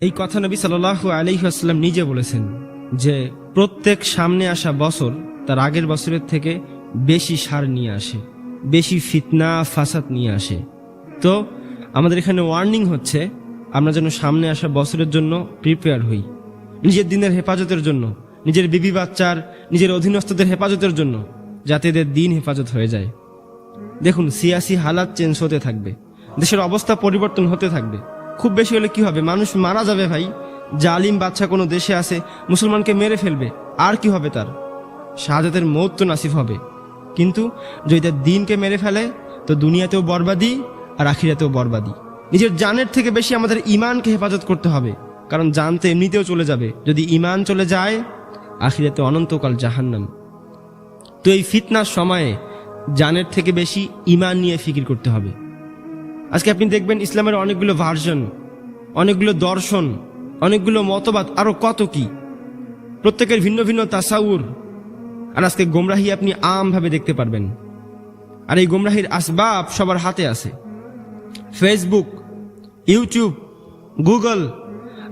এই কথা নবী সাল্লাহ আলহিহাস্লাম নিজে বলেছেন যে, প্রত্যেক সামনে আসা বছর তার আগের বছরের থেকে বেশি সার নিয়ে আসে, বেশি ফিতনা, ফাসাদ নিয়ে আসে। তো, আমাদের এখানে ওয়ার্নিং হচ্ছে, আমরা যেন সামনে আসা বছরের জন্য প্রিপেয়ার হই। নিজের দিনের হেফাজতের জন্য, নিজের বিবি বাচ্চার, নিজের অধীনস্থদের হেফাজতের জন্য, যাতে এদের দিন হেফাজত হয়ে যায়। দেখুন, সিয়াসি হালাত চেঞ্জ হতে থাকবে, দেশের অবস্থা পরিবর্তন হতে থাকবে। খুব বেশি হলে কি হবে? মানুষ মারা যাবে ভাই। জালিম বাচ্চা কোনো দেশে আছে, মুসলমানকে মেরে ফেলবে। আর কি হবে তার? শাহাদাতের মৌত তো নাসিফ হবে। কিন্তু যদি তার দিনকে মেরে ফেলে, তো দুনিয়াতেও বরবাদি আর আখিরাতেও বরবাদি। নিজের জানের থেকে বেশি আমাদের ইমানকে হেফাজত করতে হবে। কারণ জানতে এমনিতেও চলে যাবে। যদি ইমান চলে যায়, আখিরাতে অনন্তকাল জাহান্নাম। তো এই ফিতনার সময়ে জানের থেকে বেশি ইমান নিয়ে ফিকির করতে হবে। আজকে আপনি দেখবেন ইসলামের অনেকগুলো ভার্সন অনেকগুলো দর্শন, অনেকগুলো মতবাদ আরও কত কি। প্রত্যেকের ভিন্ন ভিন্ন তাসাউর। আর আজকে গোমরাহি আপনি আমভাবে দেখতে পারবেন। আর এই গোমরাহির আসবাব সবার হাতে আছে। ফেসবুক ইউটিউব গুগল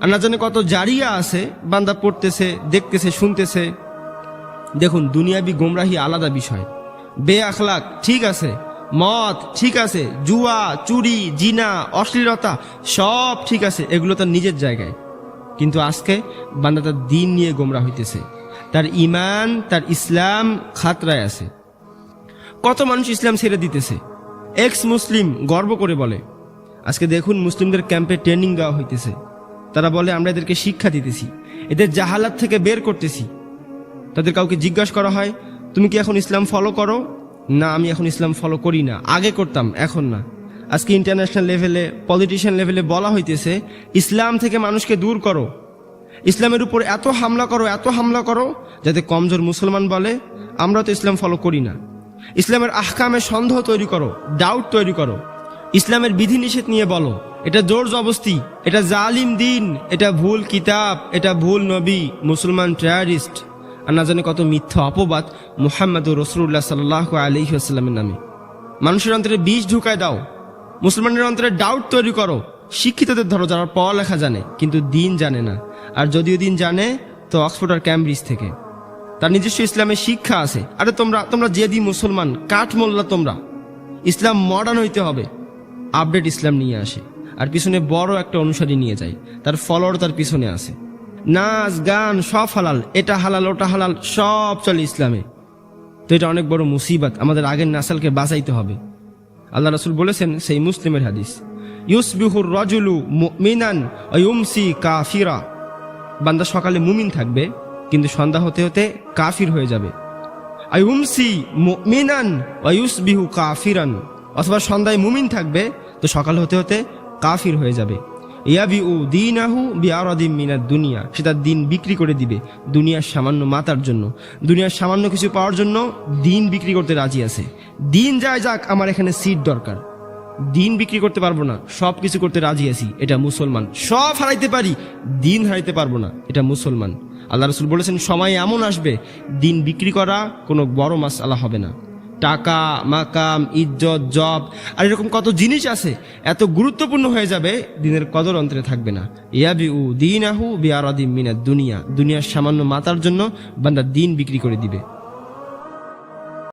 আর না জানে কত জারিয়া আছে, বান্দা পড়তেছে, দেখতেছে, শুনতেছে। দেখুন, দুনিয়াবি গোমরাহি আলাদা বিষয়। বে আখলাক ঠিক আছে। মদ, ঠিক আছে। জুয়া, চুরি, জিনা, অশ্লীলতা, সব ঠিক আছে। এগুলো তার নিজের জায়গায়। কিন্তু আজকে বান্দা তার দিন নিয়ে গোমরা হইতেছে। তার ইমান তার ইসলাম খাতরায় আছে। কত মানুষ ইসলাম ছেড়ে দিতেছে। এক্স মুসলিম গর্ব করে বলে, আজকে দেখুন মুসলিমদের ক্যাম্পে ট্রেনিং দেওয়া হইতেছে। তারা বলে, আমরা এদেরকে শিক্ষা দিতেছি। এদের জাহালাত থেকে বের করতেছি। তাদের কাউকে জিজ্ঞাসা করা হয়, তুমি কি এখন ইসলাম ফলো করো? না, আমি এখন ইসলাম ফলো করি না। আগে করতাম, এখন না। আজকে ইন্টারন্যাশনাল লেভেলে পলিটিশিয়ান লেভেলে বলা হইতেছে, ইসলাম থেকে মানুষকে দূর করো। ইসলামের উপর এত হামলা করো, এত হামলা করো, যাতে কমজোর মুসলমান বলে, আমরা তো ইসলাম ফলো করি না। ইসলামের আহকামে সন্দেহ তৈরি করো ডাউট তৈরি করো। ইসলামের বিধিনিষেধ নিয়ে বলো, এটা জোর জবস্তি, এটা জালিম দিন, এটা ভুল কিতাব, এটা ভুল নবী, মুসলমান টেরারিস্ট আর না জানে কত মিথ্যা অপবাদ মুহাম্মদ রসুল্লাহ সাল্লাহ আলহিহাস্লামের নামে। মানুষের অন্তরে বীজ ঢুকায় দাও মুসলমানের অন্তরে ডাউট তৈরি করো, শিক্ষিতদের ধরো যারা পড়ালেখা জানে, কিন্তু দিন জানে না। আর যদিও দিন জানে, তো অক্সফোর্ড আর ক্যামব্রিজ থেকে। তার নিজস্ব ইসলামের শিক্ষা আছে। আরে তোমরা তোমরা জেদি মুসলমান কাঠ মোল্লা তোমরা। ইসলাম মডার্ন হইতে হবে আপডেট ইসলাম নিয়ে আসে। আর পিছনে বড় একটা অনুসারী নিয়ে যায়, তার ফলোয়ার তার পিছনে আছে নাচ, গান সব হালাল। এটা হালাল, ওটা হালাল, সব চলে ইসলামে। তো এটা অনেক বড় মুসিবত, আমাদের আগের নাসালকে বাঁচাইতে হবে। আল্লাহ রাসুল বলেছেন সেই মুসলিমের হাদিস ইউসবিহুর রজুলু মিনান ইউমসি কাফিরা। বান্দা সকালে মুমিন থাকবে, কিন্তু সন্ধ্যা হতে হতে কাফির হয়ে যাবে। আইউমসি মিনান বিহু কাফিরান। অথবা সন্ধ্যায় মুমিন থাকবে, তো সকাল হতে হতে কাফির হয়ে যাবে। ইয়াবি উ দিনাহু বিআরাদিম মিনাদ দুনিয়া। সে তার দিন বিক্রি করে দিবে দুনিয়ার সামান্য মাতার জন্য। দুনিয়ার সামান্য কিছু পাওয়ার জন্য দিন বিক্রি করতে রাজি আছে। দিন যায় যাক, আমার এখানে সিট দরকার। দিন বিক্রি করতে পারব না সব কিছু করতে রাজি আছি, এটা মুসলমান। সব হারাইতে পারি, দিন হারাইতে পারব না, এটা মুসলমান। আল্লাহ রসুল বলেছেন, সময় এমন আসবে, দিন বিক্রি করা কোনো বড় মাস আলা হবে না। টাকা, মাকাম, ইজ্জত, জব, আর এরকম কত জিনিস আছে, এত গুরুত্বপূর্ণ হয়ে যাবে, দিনের কদর অন্তরে থাকবে না। ইয়াবি উ দিন আহু বিআরাদিম মিনা দুনিয়া। দুনিয়ার সামান্য মাতার জন্য বান্দা দিন বিক্রি করে দিবে।